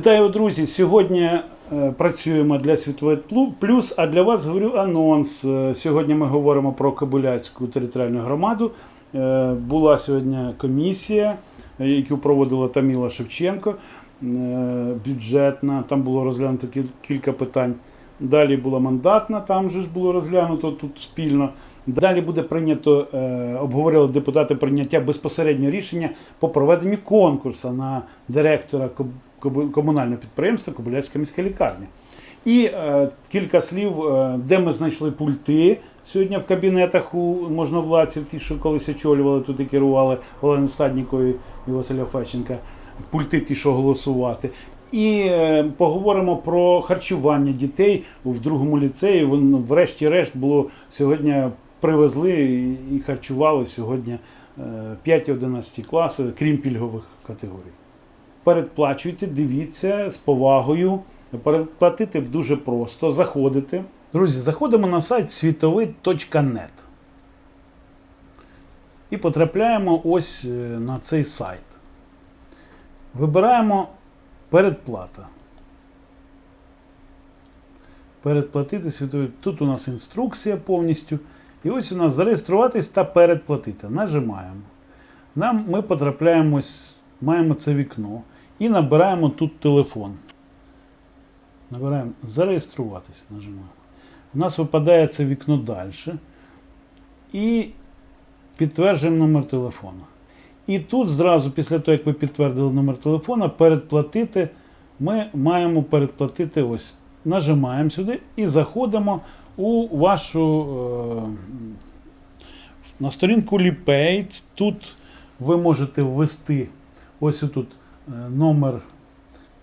Вітаю, друзі! Сьогодні е, працюємо для світової плюс, а для вас говорю анонс. Е, Сьогодні ми говоримо про Кобиляцьку територіальну громаду. Е, Була сьогодні комісія, яку проводила Таміла Шевченко, бюджетна. Там було розглянуто кілька питань. Далі була мандатна, там же ж було розглянуто тут спільно. Далі буде прийнято, обговорили депутати прийняття безпосереднього рішення по проведенню конкурсу на директора коб- комунального Кобиляцька міська лікарня. І е, кілька слів, е, де ми знайшли пульти сьогодні в кабінетах у можновладців, ті, що колись очолювали тут і керували Олени Стаднікові і Василя Феченка, пульти ті, що голосувати. І е, поговоримо про харчування дітей в другому ліцеї. Воно, врешті-решт, було сьогодні привезли і- харчували сьогодні е, 5-11 класи, крім пільгових категорій. Передплачуйте, дивіться з повагою. Передплатити дуже просто. Заходите. Друзі, заходимо на сайт світовий.нет і потрапляємо ось е, на цей сайт. Вибираємо передплата. Передплатити світовий. Тут у нас інструкція повністю. І ось у нас зареєструватись та передплатити. Нажимаємо. Нам ми потрапляємо, маємо це вікно і набираємо тут телефон. Набираємо зареєструватись. Нажимаємо. У нас випадає це вікно далі. І підтверджуємо номер телефону. І тут зразу, після того, як ви підтвердили номер телефона, передплатити, ми маємо передплатити ось. Нажимаємо сюди і заходимо у вашу е, на сторінку Ліпейт. Тут ви можете ввести ось тут номер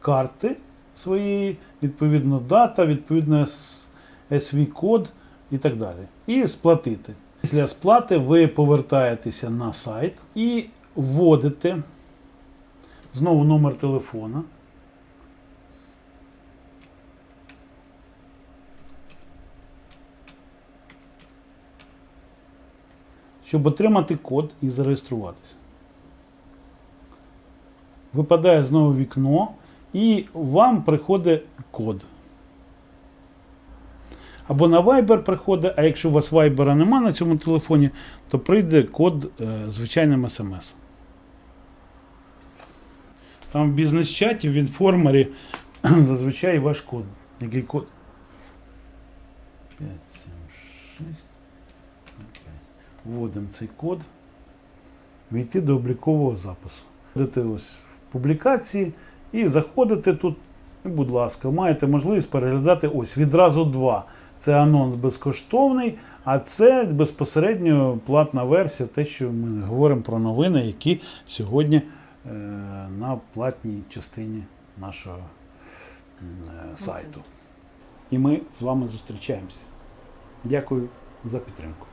карти своєї, відповідно дата, відповідно SV-код і так далі. І сплатити. Після сплати ви повертаєтеся на сайт і вводите знову номер телефона. щоб отримати код і зареєструватися. Випадає знову вікно, і вам приходить код. Або на Viber приходить, а якщо у вас Viber нема на цьому телефоні, то прийде код е, звичайним SMS. Там в бізнес-чаті, в інформері зазвичай ваш код. Який код? 5, 7, 6. Вводимо цей код. Війти до облікового запису. Ось публікації і заходите тут. І, будь ласка, маєте можливість переглядати ось відразу два. Це анонс безкоштовний, а це безпосередньо платна версія, те, що ми говоримо про новини, які сьогодні е, на платній частині нашого е, сайту. І ми з вами зустрічаємося. Дякую за підтримку.